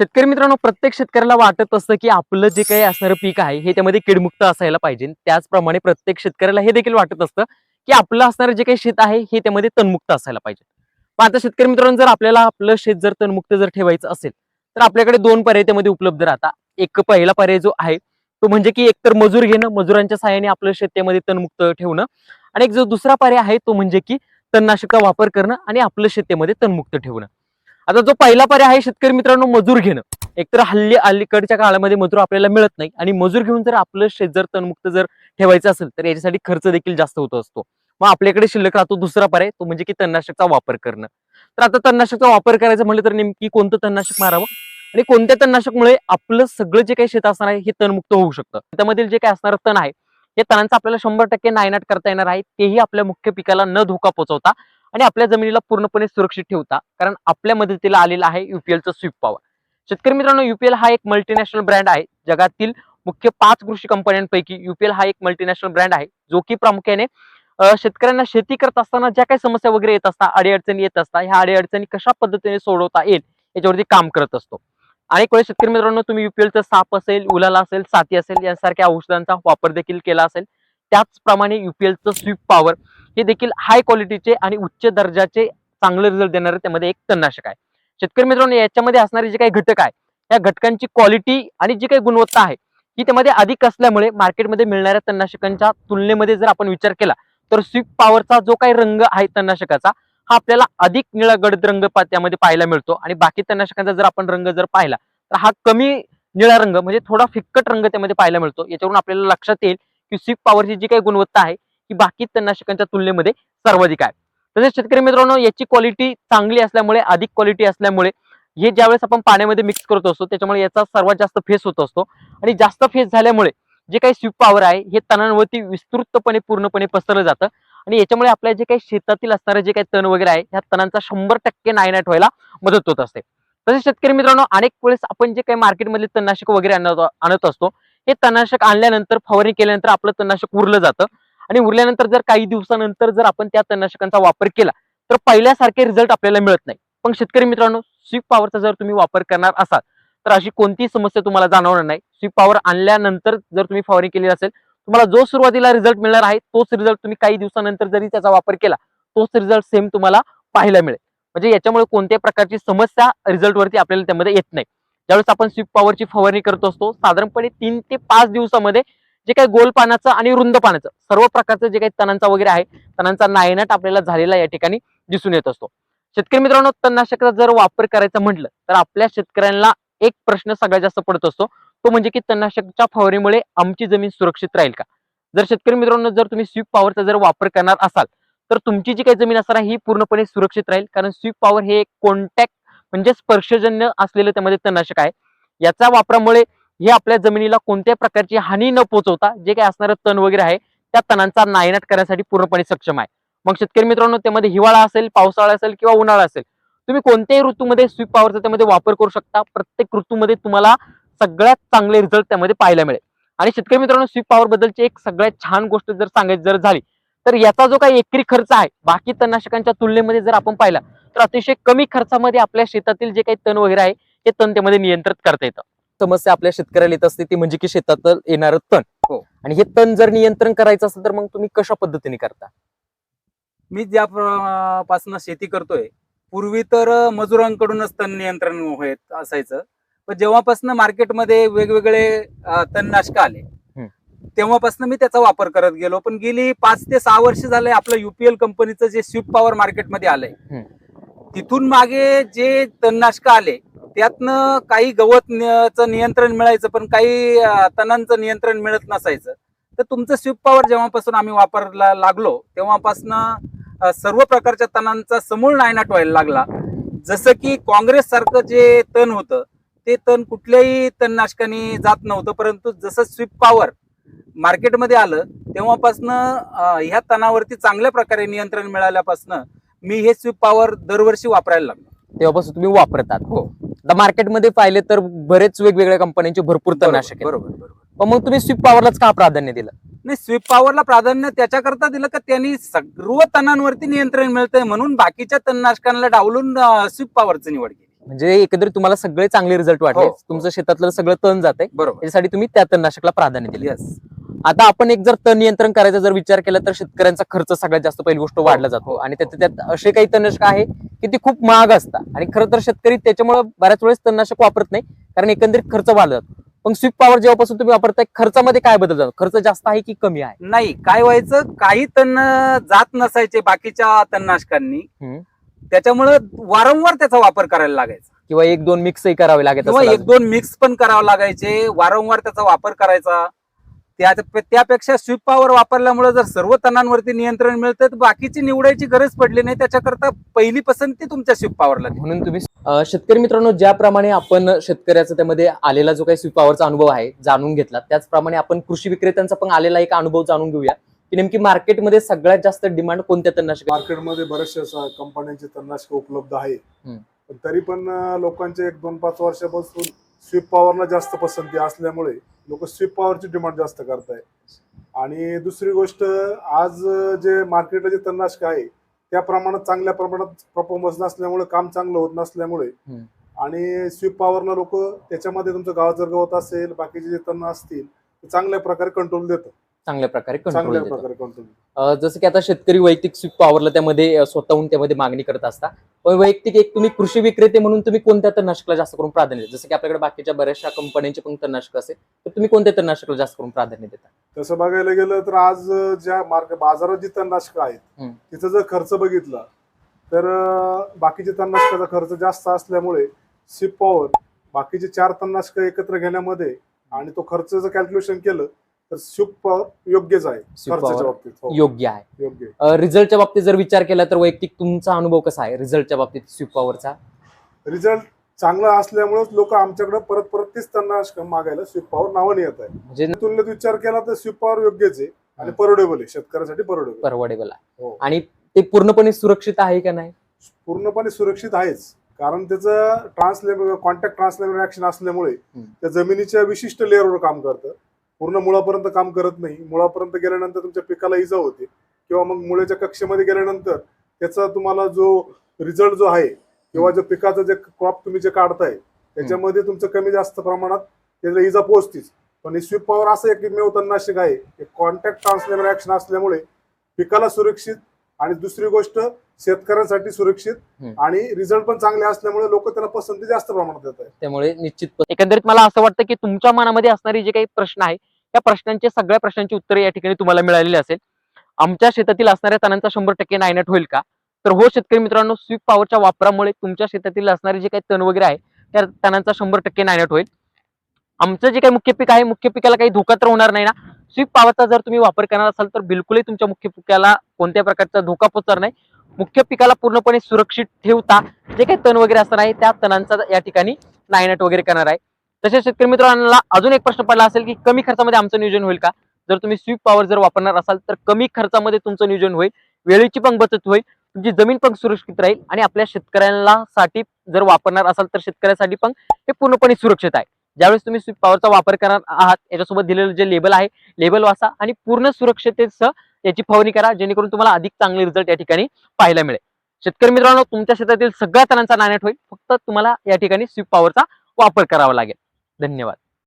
शेतकरी मित्रांनो प्रत्येक शेतकऱ्याला वाटत असतं की आपलं जे काही असणारं पीक आहे हे त्यामध्ये किडमुक्त असायला पाहिजे. त्याचप्रमाणे प्रत्येक शेतकऱ्याला हे देखील वाटत असतं की आपलं असणारं जे काही शेत आहे हे त्यामध्ये तणमुक्त असायला पाहिजे. पण आता शेतकरी मित्रांनो जर आपल्याला आपलं शेत जर तणमुक्त जर ठेवायचं असेल तर आपल्याकडे दोन पर्याय त्यामध्ये उपलब्ध राहतात. एक पहिला पर्याय जो आहे तो म्हणजे की एकतर मजूर घेणं मजुरांच्या सहाय्याने आपलं शेत त्यामध्ये तणमुक्त ठेवणं. आणि एक जो दुसरा पर्याय आहे तो म्हणजे की तणनाशकचा वापर करणं आणि आपलं शेतीमध्ये तणमुक्त ठेवणं. आता जो पहिला पर्याय आहे शेतकरी मित्रांनो मजूर घेणं. एकतर हल्ली अलीकडच्या काळामध्ये मजूर आपल्याला मिळत नाही. आणि मजूर घेऊन जर आपलं शेत जर तणमुक्त जर ठेवायचं असेल तर याच्यासाठी खर्च देखील जास्त होत असतो. मग आपल्याकडे शिल्लक राहतो दुसरा पर्याय तो म्हणजे की तणनाशकचा वापर करणं. तर आता तणनाशकचा वापर करायचा म्हणलं तर नेमकी कोणतं तणनाशक मारावं? आणि कोणत्या तणनाशकमुळे आपलं सगळं जे काही शेत असणार आहे हे तणमुक्त होऊ शकतं? त्यामधील जे काही असणारं तण आहे हे तणांचा आपल्याला शंभर टक्के नायनाट करता येणार आहे. तेही आपल्या मुख्य पिकाला न धोका पोचवता आणि आपल्या जमिनीला पूर्णपणे सुरक्षित ठेवता कारण आपल्या मदतीला आलेला आहे युपीएलचा स्वीप पॉवर. शेतकरी मित्रांनो युपीएल हा एक मल्टीनॅशनल ब्रँड आहे. जगातील मुख्य पाच कृषी कंपन्यांपैकी युपीएल हा एक मल्टीनॅशनल ब्रँड आहे जो की प्रामुख्याने शेतकऱ्यांना शेती करत असताना ज्या काही समस्या वगैरे येत असतात अडीअडचणी येत असतात ह्या अडीअडचणी कशा पद्धतीने सोडवता येईल याच्यावरती काम करत असतो. अनेक वेळेस शेतकरी मित्रांनो तुम्ही युपीएलचं साप असेल उलाला असेल साथी असेल यासारख्या औषधांचा वापर देखील केला असेल त्याचप्रमाणे युपीएलचं स्वीप पॉवर हे देखील हाय क्वालिटीचे आणि उच्च दर्जाचे चांगले रिझल्ट देणारे त्यामध्ये एक तणनाशक आहे. शेतकरी मित्रांनो याच्यामध्ये असणारे जे काही घटक आहे या घटकांची क्वालिटी आणि जी काही गुणवत्ता आहे ही त्यामध्ये अधिक असल्यामुळे मार्केटमध्ये मिळणाऱ्या तणनाशकांच्या तुलनेमध्ये जर आपण विचार केला तर स्विप पॉवरचा जो काही रंग आहे तणनाशकाचा हा आपल्याला अधिक निळा गडद रंग पा- त्यामध्ये पाहायला मिळतो. आणि बाकी तणनाशकांचा जर आपण रंग जर पाहिला तर हा कमी निळा रंग म्हणजे थोडा फिक्कट रंग त्यामध्ये पाहायला मिळतो. याच्यावरून आपल्याला लक्षात येईल की स्विप पॉवरची जी काही गुणवत्ता आहे ही बाकी तणनाशकांच्या तुलनेमध्ये सर्वाधिक आहे. तसेच शेतकरी मित्रांनो याची क्वालिटी चांगली असल्यामुळे अधिक क्वालिटी असल्यामुळे हे ज्यावेळेस आपण पाण्यामध्ये मिक्स करत असतो त्याच्यामुळे याचा सर्वात जास्त फेस होत असतो. आणि जास्त फेस झाल्यामुळे जे काही स्विप पॉवर आहे हे तणांवरती विस्तृतपणे पूर्णपणे पसरलं जातं. आणि याच्यामुळे आपल्या जे काही शेतातील असणारे जे काही तण वगैरे आहे ह्या तणांचा शंभर टक्के नायनाट व्हायला मदत होत असते. तसेच शेतकरी मित्रांनो अनेक वेळेस आपण जे काही मार्केटमधले तणनाशक वगैरे आणत असतो हे तणनाशक आणल्यानंतर फवारणी केल्यानंतर आपलं तणनाशक उरलं जातं. आणि उरल्यानंतर जर काही दिवसानंतर जर आपण त्या तणनाशकांचा वापर केला तर पहिल्यासारखे रिझल्ट आपल्याला मिळत नाही. पण शेतकरी मित्रांनो स्विप पॉवरचा जर तुम्ही वापर करणार असाल तर अशी कोणतीही समस्या तुम्हाला जाणवणार नाही. स्वीप पॉवर आणल्यानंतर जर तुम्ही फवारणी केली असेल तुम्हाला जो सुरुवातीला रिझल्ट मिळणार आहे तोच रिझल्ट तुम्ही काही दिवसानंतर जरी त्याचा वापर केला तोच रिझल्ट सेम तुम्हाला पाहायला मिळेल. म्हणजे याच्यामुळे कोणत्याही प्रकारची समस्या रिझल्टवरती आपल्याला त्यामध्ये येत नाही. ज्यावेळेस आपण स्विप पॉवरची फवारणी करत असतो साधारणपणे तीन ते पाच दिवसामध्ये जे काही गोल पानाचं आणि रुंद पानाचं सर्व प्रकारचं जे काही तणांचा वगैरे आहे तणांचा नायनाट आपल्याला झालेला या ठिकाणी दिसून येत असतो. शेतकरी मित्रांनो तणनाशकाचा जर वापर करायचा म्हटलं तर आपल्या शेतकऱ्यांना एक प्रश्न सगळ्यात जास्त पडत असतो. तो म्हणजे की तणनाशकच्या फवारणीमुळे आमची जमीन सुरक्षित राहील का? जर शेतकरी मित्रांनो जर तुम्ही स्वीप पॉवरचा जर वापर करणार असाल तर तुमची जी काही जमीन असणार आहे ही पूर्णपणे सुरक्षित राहील. कारण स्वीप पॉवर हे एक कॉन्टॅक्ट म्हणजे स्पर्शजन्य असलेलं त्यामध्ये तणनाशक आहे. याच्या वापरामुळे हे आपल्या जमिनीला कोणत्याही प्रकारची हानी न पोहोचवता जे काही असणारं तण वगैरे आहे त्या तणांचा नायनाट करण्यासाठी पूर्णपणे सक्षम आहे. मग शेतकरी मित्रांनो त्यामध्ये हिवाळा असेल पावसाळा असेल किंवा उन्हाळा असेल तुम्ही कोणत्याही ऋतूमध्ये स्वीप पॉवरचा त्यामध्ये वापर करू शकता. प्रत्येक ऋतूमध्ये तुम्हाला सगळ्यात चांगले रिझल्ट त्यामध्ये पाहायला मिळेल. आणि शेतकरी मित्रांनो स्वीप पॉवर बद्दलची एक सगळ्यात छान गोष्ट जर सांगायची जर झाली तर याचा जो काही एकरी खर्च आहे बाकी तणनाशकांच्या तुलनेमध्ये जर आपण पाहिला तर अतिशय कमी खर्चामध्ये आपल्या शेतातील जे काही तण वगैरे आहे ते तण त्यामध्ये नियंत्रित करता येतं. समस्या आपल्या शेतकऱ्याला येत असते ती म्हणजे की शेतात येणारं तण हो. आणि हे तण जर नियंत्रण करायचं असेल तर मग तुम्ही कशा पद्धतीने करता मी ज्या प्र- पासनं शेती करतोय पूर्वी तर मजुरांकडूनच तण नियंत्रण होत असायचं पण जेव्हापासून मार्केटमध्ये वेगवेगळे अं, तणनाशक आले हम्म. तेव्हापासून मी त्याचा वापर करत गेलो पण गेली पाच ते सहा वर्ष झाले आपलं युपीएल कंपनीचं जे स्विप पॉवर मार्केटमध्ये आलंय हम्म. तिथून मागे जे तणनाशक आले त्यातनं काही गवत नियंत्रण मिळायचं पण काही तणांचं नियंत्रण मिळत नसायचं. तर तुमचं स्विप पॉवर जेव्हापासून आम्ही वापरायला लागलो तेव्हापासून सर्व प्रकारच्या तणांचा समूळ नायनाट व्हायला लागला. जसं की काँग्रेस सारखं जे तण होतं ते तण कुठल्याही तणनाशकाने जात नव्हतं परंतु जसं स्विप पॉवर मार्केटमध्ये आलं तेव्हापासनं ह्या तणावरती चांगल्या प्रकारे नियंत्रण मिळाल्यापासनं मी हे स्विप पॉवर दरवर्षी वापरायला लागलो. तेव्हापासून तुम्ही वापरतात हो. आता मार्केटमध्ये पाहिले तर बरेच वेगवेगळ्या कंपन्यांचे भरपूर तणनाशक आहेत. बरोबर बरोबर. पण मग तुम्ही स्विप पॉवरलाच का प्राधान्य दिलं? नाही स्विप पॉवरला प्राधान्य त्याच्याकरता दिलं का त्यांनी सर्व तणांवरती नियंत्रण मिळतंय म्हणून बाकीच्या तणनाशकांना डावलून स्विप पॉवरची निवड केली. म्हणजे एकंदरीत तुम्हाला सगळे चांगले रिझल्ट वाटले. हो. तुमचं शेतातलं सगळं तण जात बरोबर. त्यासाठी तुम्ही त्या तणनाशकला प्राधान्य दिले. येस आता आपण एक जर तण नियंत्रण करायचा जर विचार केला तर शेतकऱ्यांचा खर्च सगळ्यात जास्त पहिली गोष्ट वाढला जातो. आणि त्यात त्यात असे काही तणनाशक आहे की ती खूप महाग असतात. आणि खरं तर शेतकरी त्याच्यामुळे बऱ्याच वेळेस तणनाशक वापरत नाही कारण एकंदरीत खर्च वाढला जातो. पण स्वीप पॉवर जेव्हापासून तुम्ही वापरताय खर्चामध्ये काय बदल जातो खर्च जास्त आहे की कमी आहे? नाही काय व्हायचं काही तण जात नसायचे बाकीच्या तणनाशकांनी. त्याच्यामुळं वारंवार त्याचा वापर करायला लागायचा. किंवा एक दोन मिक्सही करावे किंवा असेल एक दोन मिक्स पण करावं लागायचे वारंवार त्याचा वापर करायचा. त्या- त्यापेक्षा स्वीप पॉवर वापरल्यामुळे जर सर्व तणांवरती नियंत्रण मिळतं तर बाकीची निवडायची गरज पडली नाही. त्याच्याकरता पहिली पसंती तुमच्या स्वीप पॉवरला म्हणून तुम्ही अं, शेतकरी मित्रांनो ज्याप्रमाणे आपण शेतकऱ्याचा त्यामध्ये आलेला जो काही स्वीपावरचा अनुभव आहे जाणून घेतला त्याचप्रमाणे आपण कृषी विक्रेत्यांचा पण आलेला एक अनुभव जाणून घेऊया की नेमकी मार्केटमध्ये सगळ्यात जास्त डिमांड कोणत्या तणनाशक मार्केटमध्ये बऱ्याचशा कंपन्यांची तणनाशक उपलब्ध आहे. पण तरी पण लोकांचे एक दोन पाच वर्षापासून स्वीप पॉवरला जास्त पसंती असल्यामुळे लोक स्वीप पॉवरची डिमांड जास्त करताय आणि दुसरी गोष्ट आज जे मार्केटला जे तणनाशक आहे त्या प्रमाणात चांगल्या प्रमाणात परफॉर्मन्स नसल्यामुळे काम चांगलं होत नसल्यामुळे. आणि स्वीप पॉवरला लोक त्याच्यामध्ये तुमचं गाव जर गवत असेल बाकीचे जे तण असतील ते चांगल्या प्रकारे कंट्रोल देतात चांगल्या प्रकारे चांगल्या कंट्रोल प्रकारे जसं की आता शेतकरी वैयक्तिक स्वीप पॉवरला त्यामध्ये अं, स्वतःहून त्यामध्ये मागणी करत असता. पण वैयक्तिक एक तुम्ही कृषी विक्रेते म्हणून तुम्ही कोणत्या तणनाशकला जास्त करून प्राधान्य देता? जसं की आपल्याकडे बाकीच्या बऱ्याचशा कंपन्यांचे पण तणनाशक असेल तर तुम्ही कोणत्या तणनाशकाला जास्त करून प्राधान्य देता? तसं बघायला गेलं तर आज अं, ज्या मार्केट बाजारात जी तणनाशकं आहेत हम्म. तिचा जर खर्च बघितला तर अं, बाकीच्या तणनाशकाचा खर्च जास्त असल्यामुळे सिप पॉवर बाकीचे चार तणनाशक एकत्र घेण्यामध्ये आणि तो खर्च जर कॅल्क्युलेशन केलं तर योग्यच आहे खर्चाच्या बाबतीत हो, योग्य आहे. योग्य. आहे. रिझल्टच्या बाबतीत जर विचार केला तर वैयक्तिक तुमचा अनुभव कसा आहे रिझल्टच्या बाबतीत स्वीप पॉवरचा रिझल्ट चांगला असल्यामुळेच लोक आमच्याकडे परत परत तीच तणनाशक मागायला स्वीप पॉवर नावाने येत आहे म्हणजे तुलनेत विचार केला तर स्वीप पॉवर योग्यच आहे आणि परवडेबल आहे शेतकऱ्यासाठी परवडेबल परवडेबल आहे. हो. आणि ते पूर्णपणे सुरक्षित आहे का नाही? पूर्णपणे सुरक्षित आहेच. कारण त्याचं ट्रान्सलेबल कॉन्टॅक्ट ट्रान्सलेबल ऍक्शन असल्यामुळे हम्म. त्या जमिनीच्या विशिष्ट लेअरवर काम करतं. पूर्ण मुळापर्यंत काम करत नाही. मुळापर्यंत गेल्यानंतर तुमच्या पिकाला इजा होते. किंवा मग मुळ्याच्या कक्षेमध्ये गेल्यानंतर त्याचा तुम्हाला जो रिझल्ट जो आहे किंवा जो पिकाचं जे क्रॉप तुम्ही जे काढताय त्याच्यामध्ये तुमचं कमी जास्त प्रमाणात त्याला इजा पोहोचतीच. पण ही स्वीप पॉवर असं एकमेव तणनाशक आहे. कॉन्टॅक्ट ट्रान्सलेबल ऍक्शन असल्यामुळे पिकाला सुरक्षित आणि दुसरी गोष्ट शेतकऱ्यांसाठी सुरक्षित. आणि रिझल्ट पण चांगले असल्यामुळे लोक त्याला पसंती जास्त प्रमाणात देत आहेत त्यामुळे निश्चित एकंदरीत मला असं वाटतं की तुमच्या मनामध्ये असणारे जे काही प्रश्न आहे या प्रश्नांचे सगळ्या प्रश्नांची उत्तरे या ठिकाणी तुम्हाला मिळालेली असेल. आमच्या शेतातील असणाऱ्या तणांचा शंभर टक्के नायनाट होईल का? तर हो शेतकरी मित्रांनो स्वीप पॉवरच्या वापरामुळे तुमच्या शेतातील असणारे जे काही तण वगैरे आहे त्या तणांचा शंभर टक्के नायनाट होईल. आमचं जे काही मुख्य पीक आहे मुख्य पिकाला काही धोका तर होणार नाही ना. स्वीप पॉवरचा जर तुम्ही वापर करणार असाल तर बिलकुलही तुमच्या मुख्य पिकाला कोणत्या प्रकारचा धोका पोचणार नाही. मुख्य पिकाला पूर्णपणे सुरक्षित ठेवता जे काही तण वगैरे असणार आहे त्या तणांचा या ठिकाणी नायनाट वगैरे करणार आहे. तसेच शेतकरी मित्रांना अजून एक प्रश्न पडला असेल की कमी खर्चामध्ये आमचं नियोजन होईल का? जर तुम्ही स्वीप पॉवर जर वापरणार असाल तर कमी खर्चामध्ये तुमचं नियोजन होईल वेळेची पण बचत होईल तुमची जमीन पण सुरक्षित राहील आणि आपल्या शेतकऱ्यांना साठी जर वापरणार असाल तर शेतकऱ्यासाठी पण हे पूर्णपणे सुरक्षित आहे. ज्यावेळेस तुम्ही स्वीप पॉवरचा वापर करणार आहात याच्यासोबत दिलेलं जे लेबल आहे लेबल वाचा आणि पूर्ण सुरक्षिततेसह याची फवारणी करा जेणेकरून तुम्हाला अधिक चांगले रिझल्ट या ठिकाणी पाहायला मिळेल. शेतकरी मित्रांनो तुमच्या शेतातील सगळ्या तणांचा नाणेट होईल फक्त तुम्हाला या ठिकाणी स्वीप पॉवरचा वापर करावा लागेल. धन्यवाद.